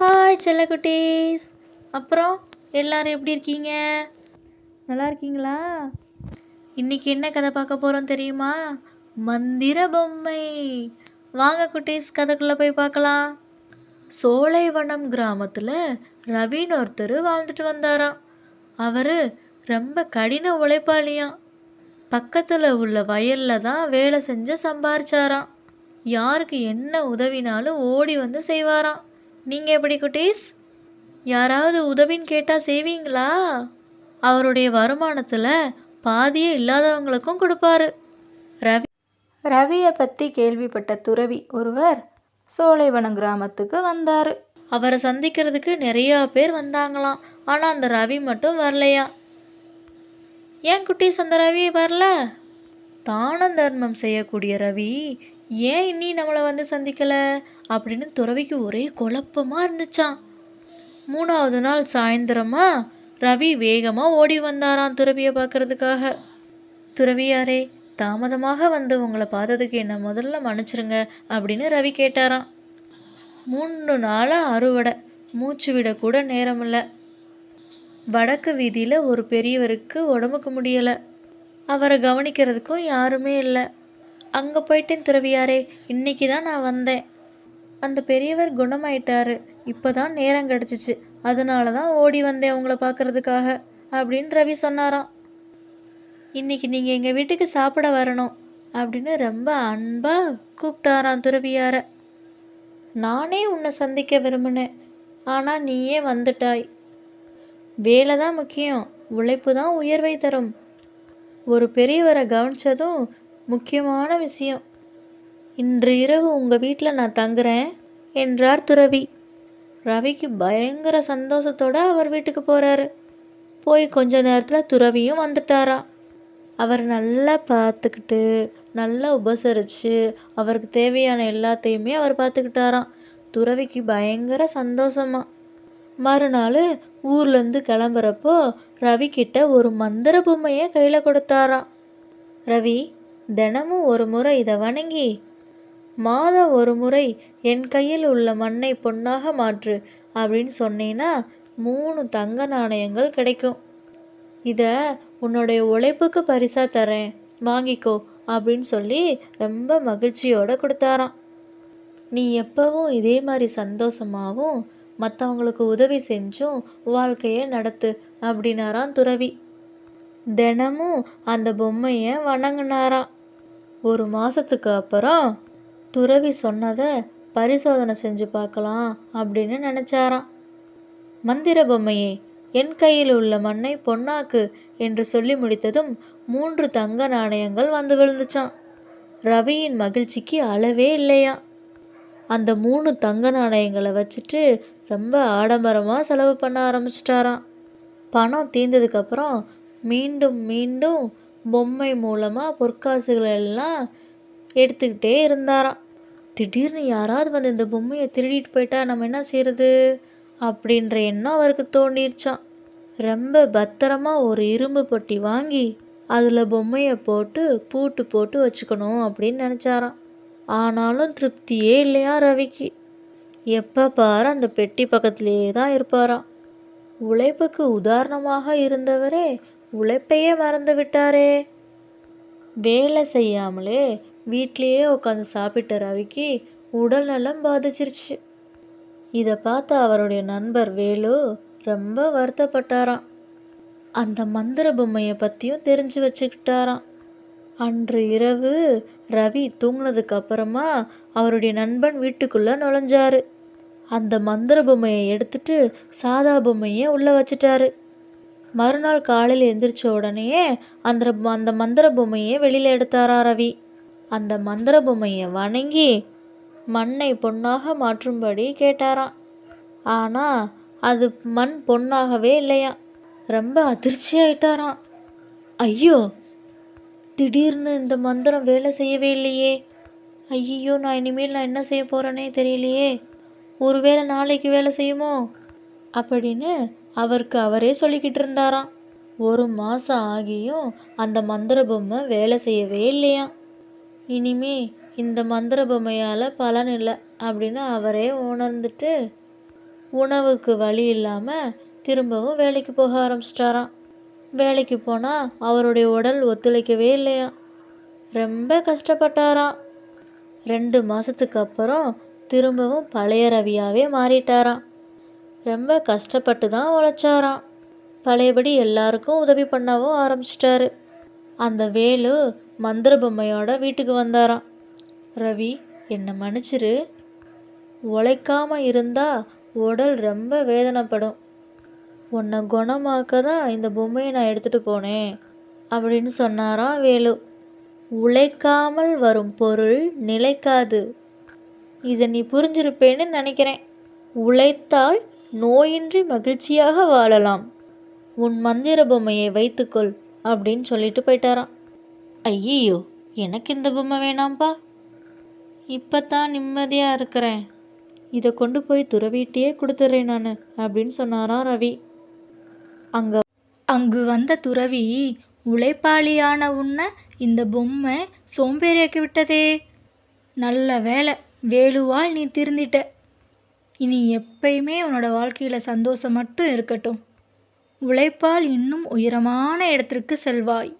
Hi செல்லக்குட்டீஸ். அப்புறம் எல்லாரும் எப்படி இருக்கீங்க? நல்லா இருக்கீங்களா? இன்னைக்கு என்ன கதை பார்க்க போகிறோம் தெரியுமா? மந்திர பொம்மை. வாங்க குட்டீஸ் கதைக்குள்ளே போய் பார்க்கலாம். சோலைவனம் கிராமத்தில் ரவின்னு ஒருத்தர் வாழ்ந்துட்டு வந்தாராம். அவர் ரொம்ப கடின உழைப்பாளியாம் பக்கத்தில் உள்ள வயலில் தான் வேலை செஞ்சு சம்பாரிச்சாராம். யாருக்கு என்ன உதவினாலும் ஓடி வந்து செய்வாராம். நீங்கள் எப்படி குட்டீஸ்? யாராவது உதவின்னு கேட்டால் செய்வீங்களா? அவருடைய வருமானத்தில் பாதியே இல்லாதவங்களுக்கும் கொடுப்பாரு. ரவி ரவியை பற்றி கேள்விப்பட்ட துறவி ஒருவர் சோலைவனம் கிராமத்துக்கு வந்தார். அவரை சந்திக்கிறதுக்கு நிறையா பேர் வந்தாங்களாம். ஆனால் அந்த ரவி மட்டும் வரலையா? ஏன் குட்டீஸ் அந்த ரவி வரல? தான தர்மம் செய்யக்கூடிய ரவி ஏன் இன்னி நம்மளை வந்து சந்திக்கலை? அப்படின்னு துறவிக்கு ஒரே குழப்பமாக இருந்துச்சாம். மூணாவது நாள் சாயந்தரமா ரவி வேகமாக ஓடி வந்தாராம் துறவியை பார்க்கறதுக்காக. துறவியாரே தாமதமாக வந்து உங்களை பார்த்ததுக்கு என்ன முதல்ல மன்னிச்சிருங்க அப்படின்னு ரவி கேட்டாராம். மூணு நாளாக அறுவடை மூச்சு விடக்கூட நேரம் இல்லை வடக்கு வீதியில் ஒரு பெரியவருக்கு உடம்புக்கு முடியலை. அவரை கவனிக்கிறதுக்கும் யாருமே இல்லை. அங்கே போயிட்டேன் துறவியாரே இன்னைக்கு தான் நான் வந்தேன். அந்த பெரியவர் குணமாயிட்டாரு. இப்போ தான் நேரம் கிடச்சிச்சு. அதனால தான் ஓடி வந்தேன் உங்களை பார்க்கறதுக்காக அப்படின்னு ரவி சொன்னாராம். இன்னைக்கு நீங்கள் எங்கள் வீட்டுக்கு சாப்பிட வரணும் அப்படின்னு ரொம்ப அன்பாக கூப்பிட்டாராம் துறவியார. நானே உன்னை சந்திக்க விரும்பினேன். ஆனால் நீயே வந்துட்டாய். வேலை தான் முக்கியம். உழைப்பு தான் உயர்வை தரும். ஒரு பெரியவரை கவனிச்சதும் முக்கியமான விஷயம். இன்று இரவு உங்கள் வீட்டில் நான் தங்குறேன் என்றார் துறவி. ரவிக்கு பயங்கர சந்தோஷத்தோடு அவர் வீட்டுக்கு போகிறாரு போய் கொஞ்ச நேரத்தில் துறவியும் வந்துட்டாராம் அவர் நல்லா பார்த்துக்கிட்டு நல்லா உபசரித்து அவருக்கு தேவையான எல்லாத்தையுமே அவர் பார்த்துக்கிட்டாராம் துறவிக்கு பயங்கர சந்தோஷமா. மறுநாள் ஊர்லேருந்து கிளம்புறப்போ ரவி கிட்ட ஒரு மந்திர பொம்மையை கையில் கொடுத்தாராம். ரவி தினமும் ஒரு முறை இதை வணங்கி மாதம் ஒரு முறை என் கையில் உள்ள மண்ணை பொன்னாக மாற்று அப்படின்னு சொன்னீன்னா மூணு தங்க நாணயங்கள் கிடைக்கும். இதை உன்னுடைய உழைப்புக்கு பரிசா தரேன் வாங்கிக்கோ அப்படின்னு சொல்லி ரொம்ப மகிழ்ச்சியோட கொடுத்தாராம். நீ எப்பவும் இதே மாதிரி சந்தோஷமாகவும் மற்றவங்களுக்கு உதவி செஞ்சும் வாழ்க்கையை நடத்து அப்படின்னாராம் துறவி. தினமும் அந்த பொம்மையை வணங்கினாராம். ஒரு மாதத்துக்கு அப்புறம் துறவி சொன்னதை பரிசோதனை செஞ்சு பார்க்கலாம் அப்படின்னு நினச்சாராம். மந்திர பொம்மையே என் கையில் உள்ள மண்ணை பொன்னாக்கு என்று சொல்லி முடித்ததும் மூன்று தங்க நாணயங்கள் வந்து விழுந்துச்சான் ரவியின் மகிழ்ச்சிக்கு அளவே இல்லையா அந்த மூணு தங்க நாணயங்களை வச்சுட்டு ரொம்ப ஆடம்பரமாக செலவு பண்ண ஆரம்பிச்சிட்டாராம். பணம் தீர்ந்ததுக்கப்புறம் மீண்டும் மீண்டும் பொம்மை மூலமாக பொற்காசுகளை எல்லாம் எடுத்துக்கிட்டே இருந்தாராம். திடீர்னு யாராவது வந்து இந்த பொம்மையை திருடிட்டு போயிட்டா நம்ம என்ன செய்கிறது அப்படின்ற எண்ணம் அவருக்கு தோண்டிருச்சான் ரொம்ப பத்திரமா ஒரு இரும்பு பொட்டி வாங்கி அதில் பொம்மையை போட்டு பூட்டு போட்டு வச்சுக்கணும் அப்படின்னு நினச்சாராம். ஆனாலும் திருப்தியே இல்லையா ரவிக்கு? எப்போ பாரு அந்த பெட்டி பக்கத்திலேயே தான் இருப்பாராம். உழைப்புக்கு உதாரணமாக இருந்தவரே உழைப்பையே மறந்து விட்டாரே. வேலை செய்யாமலே வீட்லேயே உட்காந்து சாப்பிட்ட ரவிக்கு உடல் நலம் பாதிச்சிருச்சு. இதை பார்த்த அவருடைய நண்பர் வேலு ரொம்ப வருத்தப்பட்டாராம். அந்த மந்திர பொம்மையை பற்றியும் தெரிஞ்சு வச்சுக்கிட்டாராம். அன்று இரவு ரவி தூங்கினதுக்கு அப்புறமா அவருடைய நண்பன் வீட்டுக்குள்ளே நுழைஞ்சாரு. அந்த மந்திர பொம்மையை எடுத்துட்டு சாதா பொம்மையை உள்ளே வச்சிட்டாரு. மறுநாள் காலையில் எந்திரிச்ச உடனேயே அந்த அந்த மந்திர பொம்மையை வெளியில் எடுத்தாரா ரவி. அந்த மந்திர பொம்மையை வணங்கி மண்ணை பொன்னாக மாற்றும்படி கேட்டாராம். ஆனால் அது மண் பொன்னாகவே இல்லையா ரொம்ப அதிர்ச்சி ஆயிட்டாராம். ஐயோ திடீர்னு இந்த மந்திரம் வேலை செய்யவே இல்லையே. ஐயோ நான் இனிமேல் நான் என்ன செய்ய போகிறேனே தெரியலையே. ஒருவேளை நாளைக்கு வேலை செய்யுமோ? அப்படின்னு அவருக்கு அவரே சொல்லிக்கிட்டு இருந்தாராம். ஒரு மாதம் ஆகியும் அந்த மந்திர பொம்மை வேலை செய்யவே இல்லையாம் இனிமே இந்த மந்திர பொம்மையால் பலன் இல்லை அப்படின்னு அவரே உணர்ந்துட்டு உணவுக்கு வழி இல்லாமல் திரும்பவும் வேலைக்கு போக ஆரம்பிச்சிட்டாராம். வேலைக்கு போனால் அவருடைய உடல் ஒத்துழைக்கவே இல்லையா? ரொம்ப கஷ்டப்பட்டாராம். ரெண்டு மாதத்துக்கு அப்புறம் திரும்பவும் பழைய ரவியாகவே மாறிட்டாராம். ரொம்ப கஷ்டப்பட்டு தான் உழைச்சாராம். பழையபடி எல்லாருக்கும் உதவி பண்ணவும் ஆரம்பிச்சிட்டாரு. அந்த வேலு மந்திர பொம்மையோட வீட்டுக்கு வந்தாராம். ரவி என்னை மன்னிச்சிரு. உழைக்காம இருந்தா உடல் ரொம்ப வேதனைப்படும். உன்னை குணமாக்க தான் இந்த பொம்மையை நான் எடுத்துகிட்டு போனேன் அப்படின்னு சொன்னாராம் வேலு. உழைக்காமல் வரும் பொருள் நிலைக்காது. இதை நீ புரிஞ்சிருப்பேன்னு நினைக்கிறேன். உழைத்தால் நோயின்றி மகிழ்ச்சியாக வாழலாம். உன் மந்திர பொம்மையை வைத்துக்கொள் அப்படின்னு சொல்லிட்டு போயிட்டாராம். ஐயோ எனக்கு இந்த பொம்மை வேணாம்ப்பா இப்போ தான் நிம்மதியாக இருக்கிறேன். இதை கொண்டு போய் துறவிட்டியே கொடுத்துட்றேன் நான் அப்படின்னு சொன்னாராம் ரவி. அங்கே அங்கு வந்த துறவி உழைப்பாளியான உன்னை இந்த பொம்மை சோம்பேறியாக்கி விட்டதே. நல்ல வேலை வேலுவால் நீ திருந்திட்ட. இனி எப்பயுமே உன்னோட வாழ்க்கையில் சந்தோஷம் மட்டும் இருக்கட்டும். உழைப்பால் இன்னும் உயரமான இடத்திற்கு செல்வாய்.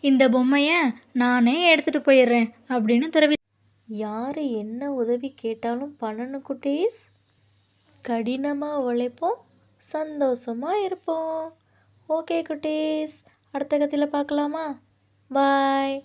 இந்த பொம்மையை நானே எடுத்துட்டு போயிடுறேன் அப்படின்னு துறவி யார் என்ன உதவி கேட்டாலும் பண்ணணும் குட்டீஸ் கடினமாக உழைப்போம் சந்தோஷமாக இருப்போம். ஓகே குட்டீஸ் அடுத்த கதையில் பார்க்கலாமா? பாய்.